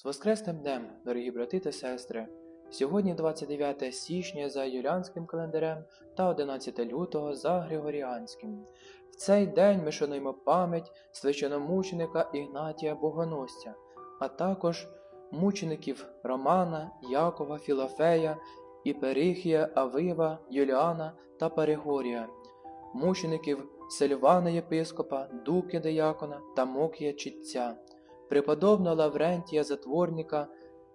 З Воскресним днем, дорогі брати та сестри! Сьогодні 29 січня за юліанським календарем та 11 лютого за Григоріанським. В цей день ми шануємо пам'ять священомученика Ігнатія Богоносця, а також мучеників Романа, Якова, Філофея, Іперихія, Авива, Юліана та Паригорія, мучеників Сильвана Єпископа, Дуки Деякона та Мокія Читця, преподобного Лаврентія Затворника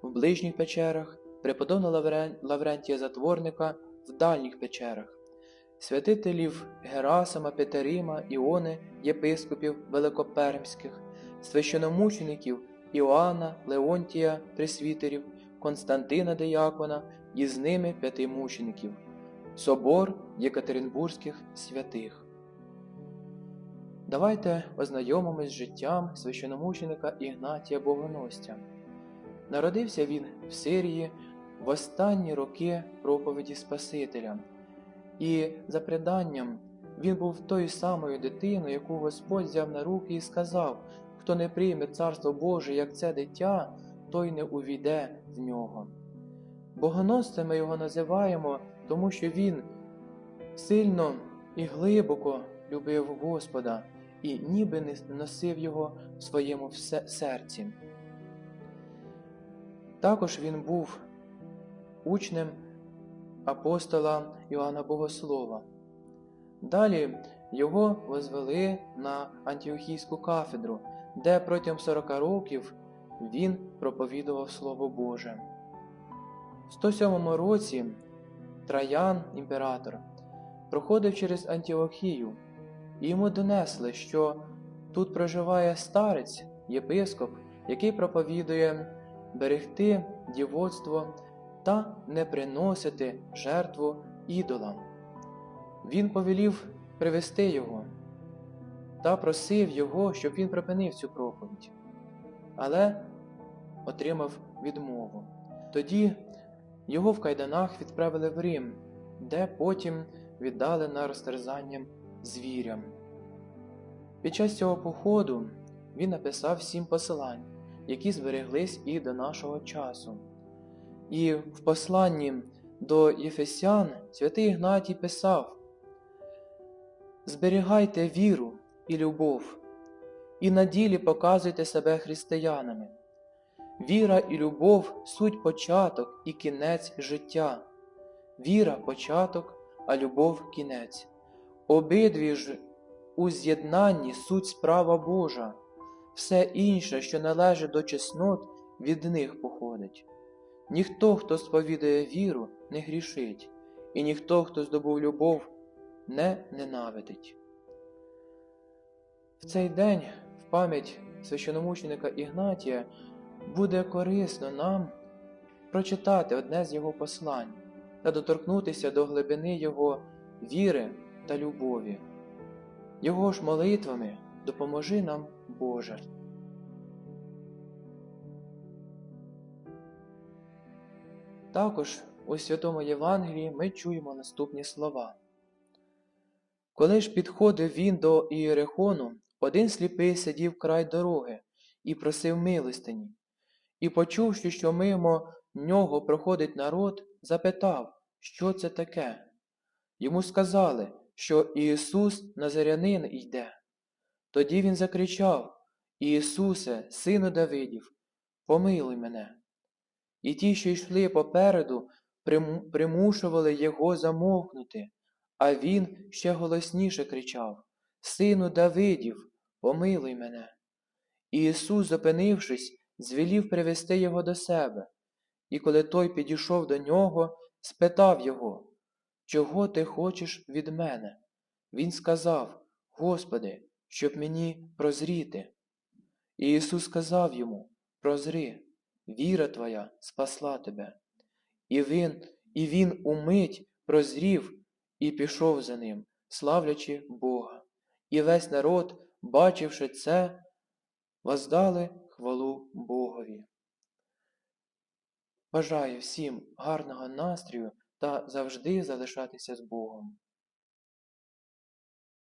в ближніх печерах, преподобного Лаврен- Лаврентія Затворника в дальніх печерах, святителів Герасима, Петерима, Іони, єпископів Великопермських, священомучеників Іоанна, Леонтія, пресвітерів, Константина Деякона і з ними п'яти мучеників, собор Єкатеринбурзьких святих. Давайте ознайомимось з життям священомученика Ігнатія Богоносця. Народився він в Сирії в останні роки проповіді Спасителя, і за преданням він був тою самою дитиною, яку Господь взяв на руки і сказав: хто не прийме Царство Боже, як це дитя, той не увійде в нього. Богоносцем ми його називаємо, тому що він сильно і глибоко любив Господа і ніби не носив його в своєму серці. Також він був учнем апостола Іоанна Богослова. Далі його возвели на Антіохійську кафедру, де протягом 40 років він проповідував Слово Боже. В 107 році Траян, імператор, проходив через Антіохію, йому донесли, що тут проживає старець, єпископ, який проповідує берегти дівоцтво та не приносити жертву ідолам. Він повелів привести його та просив його, щоб він припинив цю проповідь, але отримав відмову. Тоді його в кайданах відправили в Рим, де потім віддали на розтерзання звірям. Під час цього походу він написав сім посилань, які збереглись і до нашого часу. І в посланні до Єфесян святий Ігнатій писав: Зберігайте віру і любов, і на ділі показуйте себе християнами. Віра і любов суть початок і кінець життя. Віра початок, а любов кінець. Обидві ж у з'єднанні суть справа Божа, все інше, що належить до чеснот, від них походить. Ніхто, хто сповідує віру, не грішить, і ніхто, хто здобув любов, не ненавидить. В цей день, в пам'ять священомученика Ігнатія, буде корисно нам прочитати одне з його послань та доторкнутися до глибини його віри та любові. Його ж молитвами допоможи нам, Боже. Також у Святому Євангелії ми чуємо наступні слова. Коли ж підходив він до Ієрихону, один сліпий сидів край дороги і просив милостині, і, почувши, що мимо нього проходить народ, запитав, що це таке. Йому сказали, що Ісус Назарянин йде. Тоді він закричав Ісусе, сину Давидів, помилуй мене. І ті, що йшли попереду, примушували його замовкнути, а він ще голосніше кричав Сину Давидів, помилуй мене. І Ісус, зупинившись, звелів привести його до себе. І коли той підійшов до нього, спитав його, Чого ти хочеш від мене? Він сказав, Господи, щоб мені прозріти. І Ісус сказав йому, Прозри, віра твоя спасла тебе. І він, і він умить прозрів і пішов за ним, славлячи Бога. І весь народ, бачивши це, воздали хвалу Богові. Бажаю всім гарного настрою та завжди залишатися з Богом.